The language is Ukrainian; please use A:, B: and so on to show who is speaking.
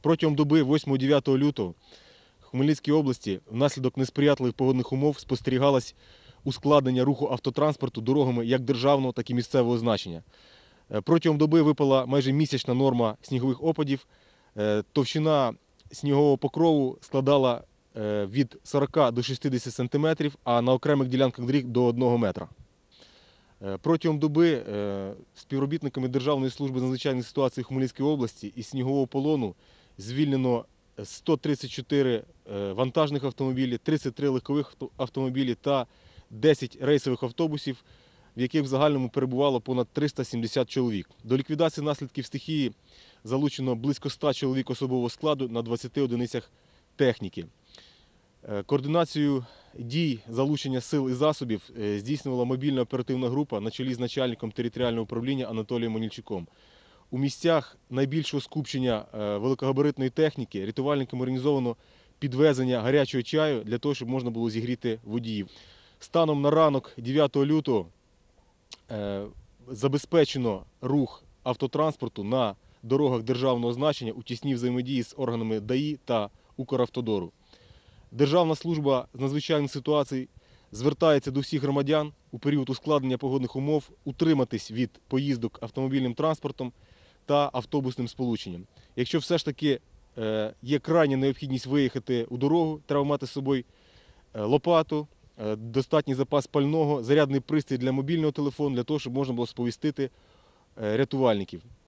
A: Протягом доби 8-9 лютого в Хмельницькій області внаслідок несприятливих погодних умов спостерігалось ускладнення руху автотранспорту дорогами як державного, так і місцевого значення. Е, Протягом доби випала майже місячна норма снігових опадів. Е, Товщина снігового покрову складала е, від 40 до 60 сантиметрів, а на окремих ділянках доріг до 1 метра. Протягом доби співробітниками Державної служби з надзвичайних ситуацій Хмельницької області із снігового полону звільнено 134 е, вантажних автомобілі, 33 легкових автомобілі та 10 рейсових автобусів, в яких в загальному перебувало понад 370 чоловік. До ліквідації наслідків стихії залучено близько 100 чоловік особового складу на 20 одиницях техніки. Е, Координацію дій залучення сил і засобів е, здійснювала мобільна оперативна група на чолі з начальником територіального управління Анатолієм Монільчуком. У місцях найбільшого скупчення е, великогабаритної техніки рятувальникам організовано підвезення гарячого чаю для того, щоб можна було зігріти водіїв. Станом на ранок 9 лютого е, забезпечено рух автотранспорту на дорогах державного значення у тісній взаємодії з органами ДАІ та Укравтодору. Державна служба з надзвичайних ситуацій звертається до всіх громадян у період ускладнення погодних умов утриматись від поїздок автомобільним транспортом та автобусним сполученням. Якщо все ж таки е, є крайня необхідність виїхати у дорогу, треба мати з собою е, лопату, е, достатній запас пального, зарядний пристрій для мобільного телефону, для того, щоб можна було сповістити рятувальників.